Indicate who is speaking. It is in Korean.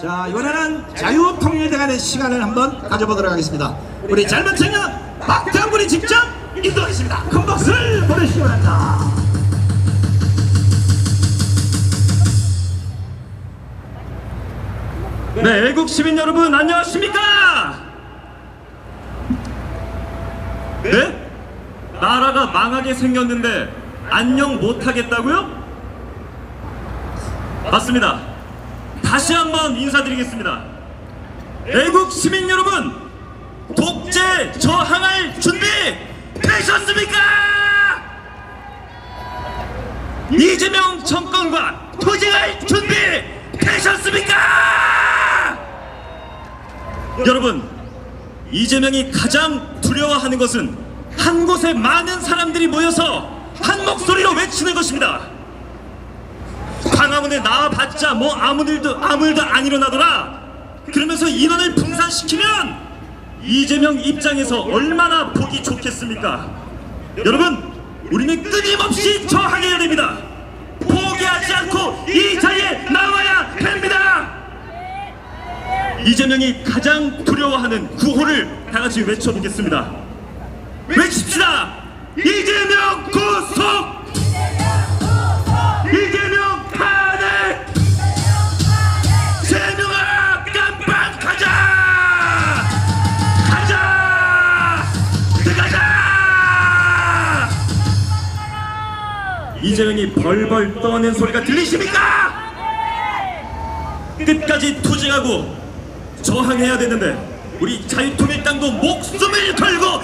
Speaker 1: 자 이번에는 자유통일대간의 시간을 한번 가져보도록 하겠습니다. 우리 젊은 청년 박장군이 직접 인도하겠습니다. 큰 박수를 보내주시기 바랍니다.
Speaker 2: 네, 애국 시민 여러분 안녕하십니까? 네? 나라가 망하게 생겼는데 안녕 못하겠다고요? 맞습니다. 다시 한번 인사드리겠습니다. 애국 시민 여러분, 독재 저항할 준비 되셨습니까? 이재명 정권과 투쟁할 준비 되셨습니까? 여러분, 이재명이 가장 두려워하는 것은 한 곳에 많은 사람들이 모여서 한 목소리로 외치는 것입니다. 광화문에 나와봤자 뭐 아무 일도 아무 일도 안 일어나더라. 그러면서 인원을 분산시키면 이재명 입장에서 얼마나 보기 좋겠습니까? 여러분, 우리는 끊임없이 저항해야 됩니다. 포기하지 않고 이 자리에 나와야 됩니다. 이재명이 가장 두려워하는 구호를 다 같이 외쳐보겠습니다. 외칩시다. 이재명이 벌벌 떠는 소리가 들리십니까? 끝까지 투쟁하고 저항해야 되는데 우리 자유통일당도 목숨을 걸고